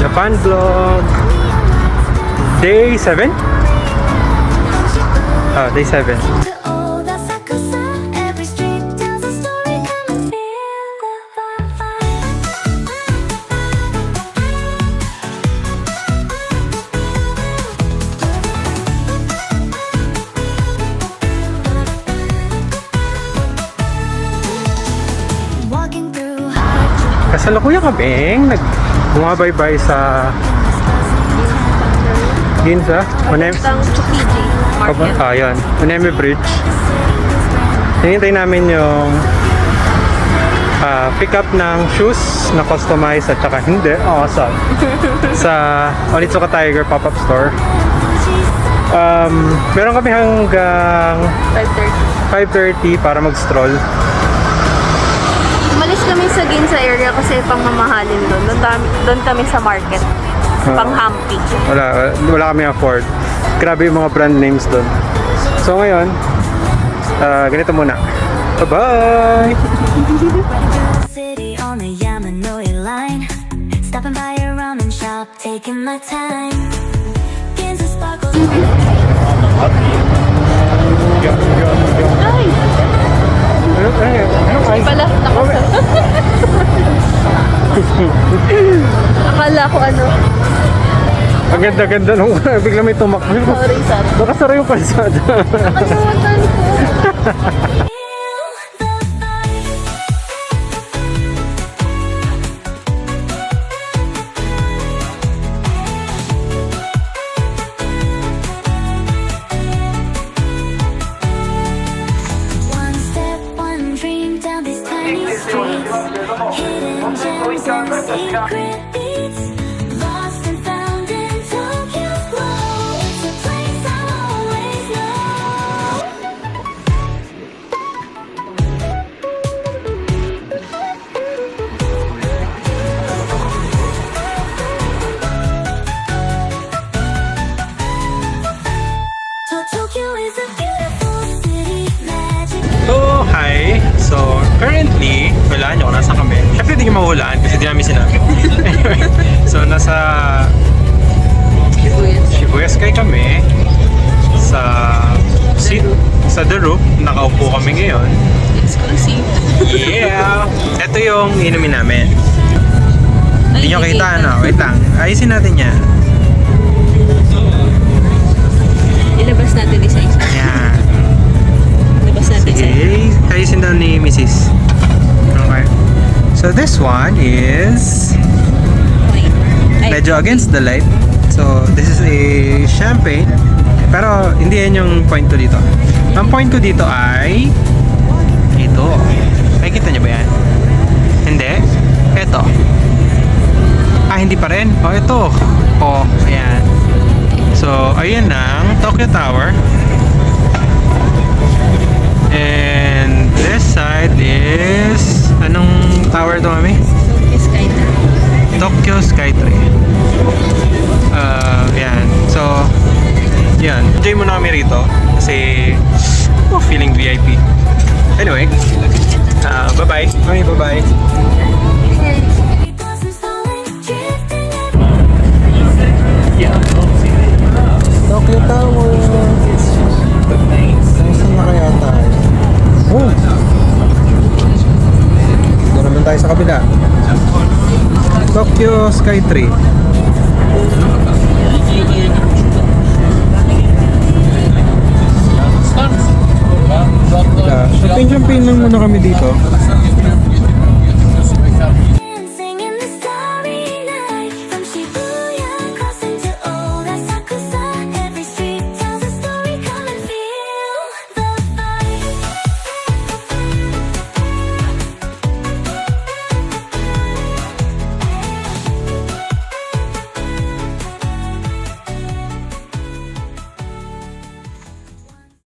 Japan vlog. Day 7? Ah, day 7. Kasalukuyan kaming nag bumabaybay sa Ginza, Onem, Papuntang ah, yun, Oneme Bridge. Hinintay namin yung ah, pick up ng shoes na customized at saka hindi, awesome. sa Onitsuka Tiger pop-up store. Um, meron kami hanggang 5.30. 5.30 para mag-stroll. Umalis kami sa Ginza area kasi pang mamahalin doon. Doon, kami, doon kami sa market. Ah. Pang Hampi. Wala, wala kami afford. Grabe yung mga brand names doon. So ngayon, ah, ganito muna. Bye-bye! City on the Yamanoi line. Stopping by a ramen shop, taking my time. Ginza sparkles. Ay! Ay, Akala ko ano. ang ganda-ganda nung bigla may tumakbo. Sorry, sorry. Nakasara yung kalsada. Nakalimutan ko. Hi, so, currently, wala nyo nasa kami. Siyempre, hindi nyo mahulaan so, nasa Shibuya Sky kami. Sa seat, sa The Roof. Nakaupo kami ngayon. Exclusive. Yeah! Ito yung inumin namin. Hindi nyo kita, ano? Wait lang. Ayusin natin yan. Ilabas natin isa-isa. Yan. Ilabas natin. Sige, ayusin daw ni Mrs. Okay. So this one is medyo against the light. So this is a champagne. Pero hindi yan yung point ko dito. Ang point ko dito ay ito. Nakikita niyo ba yan? Hindi. Ito. Ah, hindi pa rin. Oh, ito. Oh, ayan. So, ayan ang Tokyo Tower. And this side is anong tower to, mami? Tokyo Skytree. Uh, yan. So, yan. Enjoy muna kami rito. Kasi, oh, feeling VIP. Anyway, uh, bye-bye. Bye, bye-bye. Tokyo Skytree. Champagne-champagne lang muna kami dito.